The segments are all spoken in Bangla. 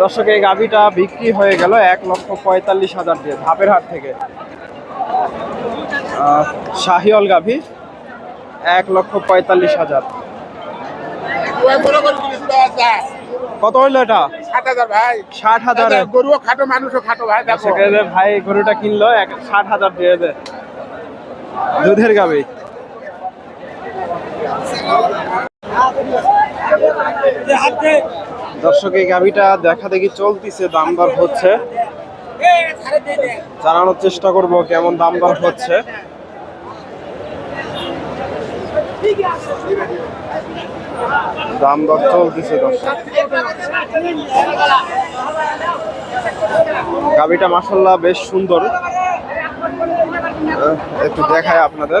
দর্শক এই গাভিটা বিক্রি হয়ে গেল এক লক্ষ পঁয়তাল্লিশ হাজার দিয়ে ধাপের হাট থেকে। শাহিওল গাভি এক লক্ষ পঁয়তাল্লিশ হাজার। কত হইল এটা? ষাট হাজার গরুও খাটো মানুষও খাটো ভাই যে ভাই গরুটা কিনলো এক ষাট হাজার দিয়ে দে দুধের গাবি দর্শক, এই গাভিটা দেখা দেখি চলতিছে, দাম দর হচ্ছে। জানানোর চেষ্টা করব কেমন দাম দর হচ্ছে। দাম দর চলতেছে দর্শক। গাভিটা মাসাল্লাহ বেশ সুন্দর। একটু দেখায় আপনাদের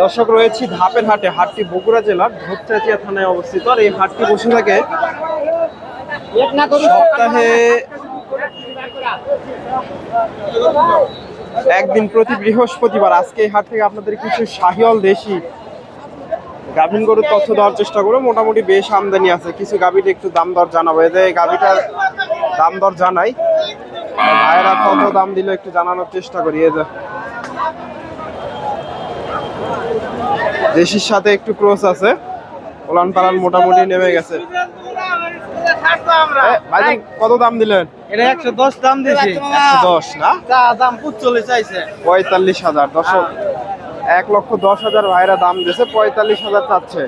দর্শক রয়েছি ধাপের হাটে, হাটটি বগুড়া জেলার ধূপচাচিয়া থানায় অবস্থিত। আর এই হাটটি বসে থাকে সপ্তাহে একদিন প্রতি বৃহস্পতিবার। আজকে এই হাট থেকে আপনাদের কিছু শাহিওল দেশি গাভিন গরুর তথ্য দেওয়ার চেষ্টা করব। মোটামুটি বেশ আমদানি আছে। কিছু গাভিটা একটু দাম দর জানাব। এদের এই গাভিটার দাম দর জানাই। ভাইয়েরা কত দাম দিল একটু জানানোর চেষ্টা করি। এই যে দেশির সাথে একটু ক্রস আছে। ওলান পালান মোটামুটি নেমে গেছে। কত দাম দিলেন? এটা একশো দশ দাম দিয়েছি। একশো দশ না? দাম পুচলে চাইছে। পঁয়তাল্লিশ হাজার। দর্শক এক লক্ষ দশ হাজার ভাইরা দাম দিয়েছে পঁয়তাল্লিশ হাজার চাচ্ছে।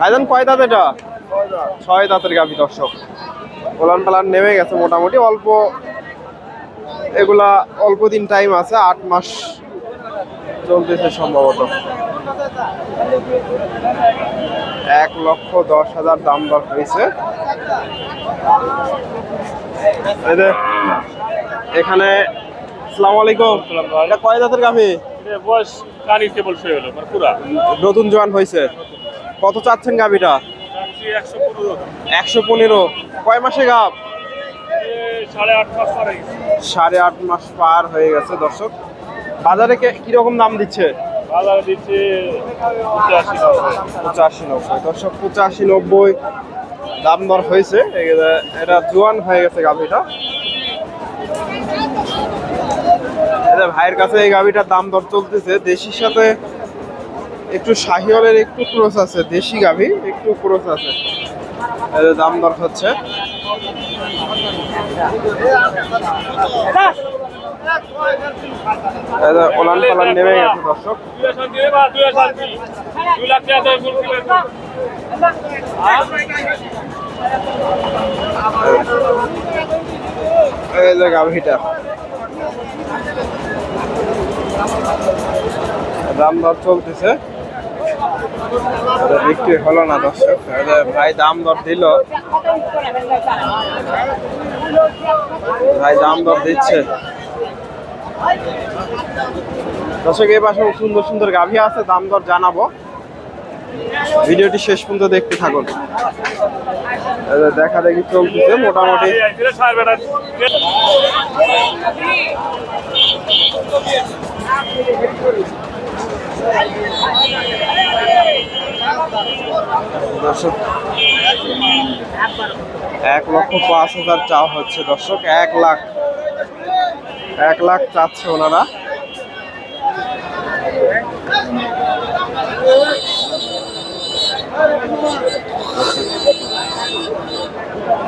ভাইজান কয় দাঁত এটা? ছয় দাঁতের গাভি দর্শক। ওলান পালান নেমে গেছে মোটামুটি অল্প এগুলা অল্প দিন টাইম আছে আট মাস চলতেছে সম্ভবত। এক লক্ষ দশ হাজার দাম দর হয়েছে। এখানে আসসালামু আলাইকুম। এটা কয় দাঁতের গাভি? বয়স কানি কেবল শুয়ে হলো মানে পুরা। নতুন জোয়ান হয়েছে। কত চাচ্ছেন গাভিটা? একশো পনেরো। একশো পনেরো। কয় মাসে গাভ? সাড়ে আট মাস পার হয়ে গেছে। দর্শক। বাজারে কে- কীরকম দাম দিচ্ছে? বাজারে দিচ্ছে পঁচাশি নব্বই। দর্শক পঁচাশি নব্বই দাম দর হয়েছে। এটা জোয়ান হয়ে গেছে গাভিটা। এটা ভাইয়ের কাছে এই গাভিটার দাম দর চলতেছে। দেশির সাথে একটু শাহিওয়ালের একটু ক্রোস আছে দেশি গাভি একটু ক্রোস আছে। যে দাম দর হচ্ছে। ওলান পালান নেমে গেছে দর্শক। গাভিটা। দাম দর চলতেছে। বিক্রি হলো না দর্শক। ভাই দাম দর দিল। ভাই দাম দর দিচ্ছে। দর্শক, এই পাশে সুন্দর সুন্দর গাভি আছে, দাম দর জানাব। ভিডিওটি শেষ পর্যন্ত দেখতে থাকুন। দেখা দেখি চলতেছে, মোটামুটি। দর্শক, এক লক্ষ পাঁচ হাজার চা হচ্ছে। দর্শক, এক লাখ এক লাখ চাচ্ছে ওনারা।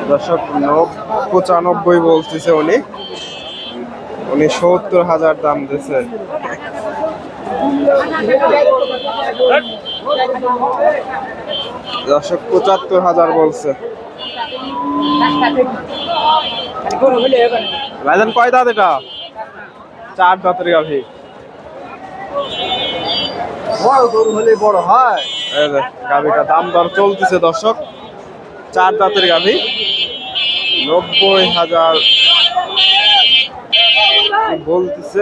দর্শক, নব- পঁচানব্বই বলতেছে উনি। উনি সত্তর হাজার দাম দিচ্ছে দর্শক পঁচাত্তর হাজার বলছে। ভাইজান কয় দাঁত এটা? চার দাঁতের গাভী বড় গরু হলে বড় হয়। এই দাম দর চলতেছে দর্শক। চার দাঁতের গাভী। নব্বই হাজার বলতেছে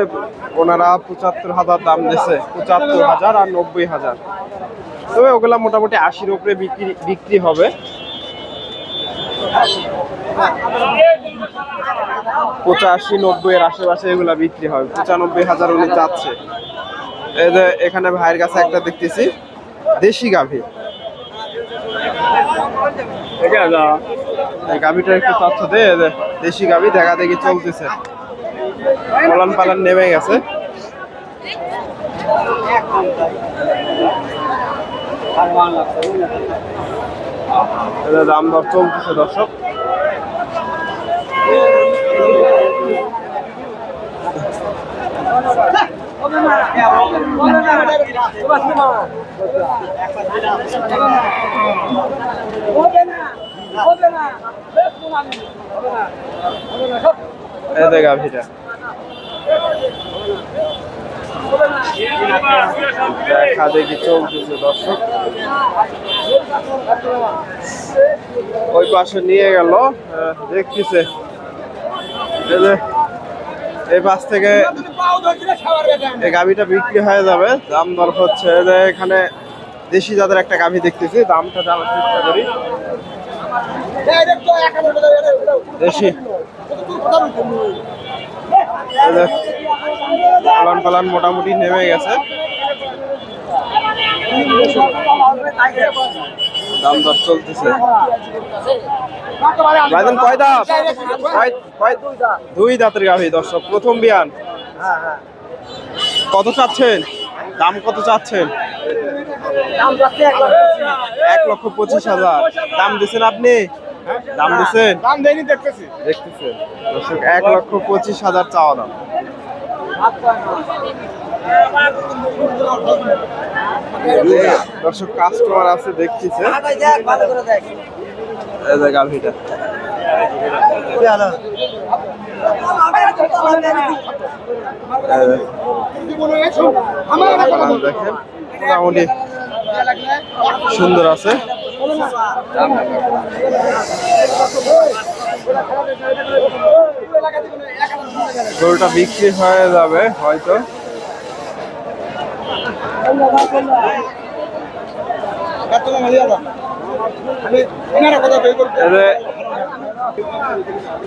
ওনারা পঁচাত্তর হাজার দাম দিছে পঁচাত্তর হাজার আর নব্বই হাজার। তবে ওগুলা মোটামুটি আশির উপরে বিক্রি বিক্রি হবে। পঁচাশি নব্বই এর আশেপাশে এগুলা বিক্রি হবে পঁচানব্বই হাজার উনি চাচ্ছে। এই যে এখানে ভাইয়ের কাছে একটা দেখতেছি দেশি গাভী। এই গাভীটার একটু তথ্য দে দেশি গাভী দেখা দেখি চলতেছে। পালন পালন নেমে গেছে। দাম দর চলতেছে দর্শক। এই যে গাভীটা। দর্শক। ওই পাশে নিয়ে গেল দেখতেছে। এই পাশ থেকে এই গাভীটা বিক্রি হয়ে যাবে। দাম দর হচ্ছে যে এখানে দেশি জাতের একটা গাভী দেখতেছি, দামটা জানার চেষ্টা করি। দেশি। যে পালন মোটামুটি নেমে গেছে। দাম দর চলতেছে। ভাইজান কয় দাঁত? দুই দাঁতের গাভী দর্শক প্রথম বিয়ান। কত চাচ্ছেন? দাম কত চাচ্ছেন? এক লক্ষ পঁচিশ হাজার। দাম দিচ্ছেন আপনি? দাম দিচ্ছেন দাম দেয়নি দেখতেছি। দেখতেছেন। দর্শক এক লক্ষ পঁচিশ হাজার চাওয়া দাম। দর্শক কাস্টমার আছে দেখতেছে। গাভীটা। দেখেন মোটামুটি সুন্দর আছে। গরুটা বিক্রি হয়ে যাবে, হয়তো।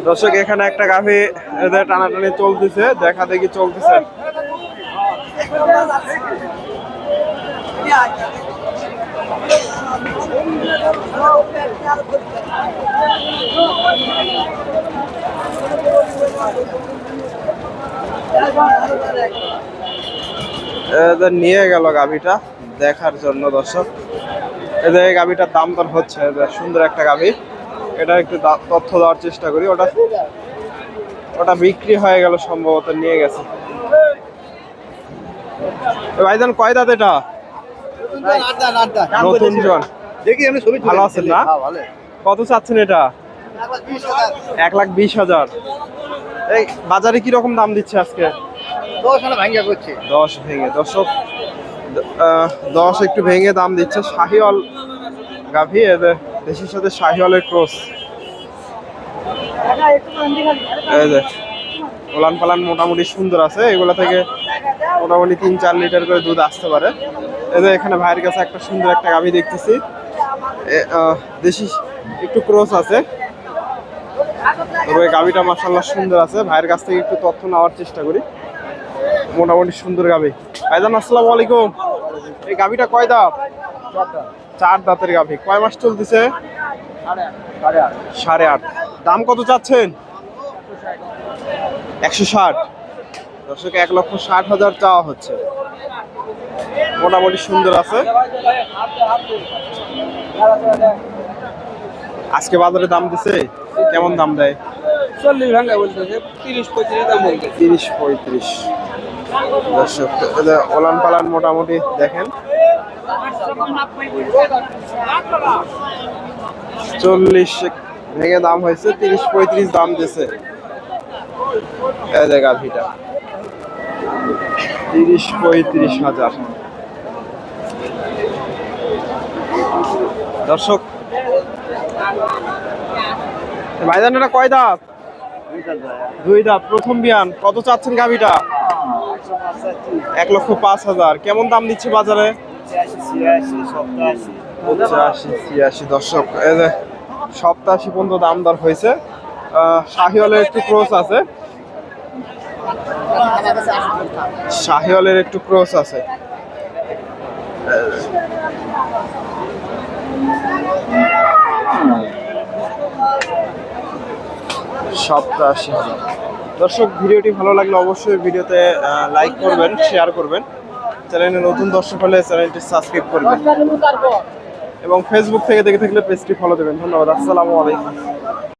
দর্শক, এখানে একটা গাভী এদের টানাটানি চলতেছে, দেখা দেখি চলতেছে। নিয়ে গেল গাভীটা দেখার জন্য দর্শক। এদের এই গাভীটার দাম দর হচ্ছে সুন্দর একটা গাভী। এটা একটু তথ্য দেওয়ার চেষ্টা করি। ওটা ওটা বিক্রি হয়ে গেল সম্ভবত নিয়ে গেছে। ভাইজান কয় দাঁত এটা? নতুন জন। দেখি আমি ছবি ভালো আছেন না? কত চাচ্ছেন এটা? এক লাখ বিশ হাজার। এই বাজারে কি রকম দাম দিচ্ছে আজকে? দশ ভেঙে দশক দশ একটু ভেঙে দাম দিচ্ছে। শাহিওয়াল গাভী এদের দেশের সাথে শাহিওয়ালের ক্রস। ওলান পালান মোটামুটি সুন্দর আছে। এগুলো থেকে মোটামুটি তিন চার লিটার করে দুধ আসতে পারে। এই যে এখানে ভাইয়ের কাছে একটা সুন্দর একটা গাভী দেখতেছি। দেশি একটু ক্রস আছে। তবে গাভীটা মাসাল্লাহ সুন্দর আছে। ভাইয়ের কাছ থেকে একটু তথ্য নেওয়ার চেষ্টা করি। মোটামুটি সুন্দর গাবি ভাইজান, আসসালামু আলাইকুম। এই গাভীটা কয় দাঁত? চার দাঁতের গাভী। কয় মাস চলতেছে? সাড়ে আট। দাম কত চাচ্ছেন? একশো ষাট। দর্শক, এক লক্ষ ষাট হাজার চাওয়া হচ্ছে। মোটামুটি সুন্দর আছে। আজকে বাজারে দাম দিছে? কেমন দাম দেয়? চল্লিশ ভাঙ্গা বলতেছে তিরিশ পঁয়ত্রিশ দাম তিরিশ পঁয়ত্রিশ। দর্শক ওলান পালান মোটামুটি দেখেন। চল্লিশ ভেঙে দাম হয়েছে তিরিশ পঁয়ত্রিশ দাম যে গাভিটা। তিরিশ পঁয়ত্রিশ হাজার। দর্শক ভাইজান এটা কয় দাঁত? দুই দাঁত। প্রথম বিয়ান, কত চাচ্ছেন গাভিটা? এক লক্ষ পাঁচ হাজার। কেমন দাম দিচ্ছে বাজারে? পঁচাশি, ছিয়াশি দর্শক সপ্তাশি পর্যন্ত দাম দর হয়েছে। শাহিওয়ালের একটু ক্রোস আছে। শাহিওয়ালের একটু ক্রোস আছে। সপ্তাশি হাজার দর্শক, ভিডিওটি ভালো লাগলে অবশ্যই ভিডিওতে লাইক করবেন শেয়ার করবেন। চ্যানেলে নতুন দর্শক হলে চ্যানেলটি সাবস্ক্রাইব করবেন। এবং ফেসবুক থেকে দেখে থাকলে পেজটি ফলো দেবেন। ধন্যবাদ, আসসালামু আলাইকুম।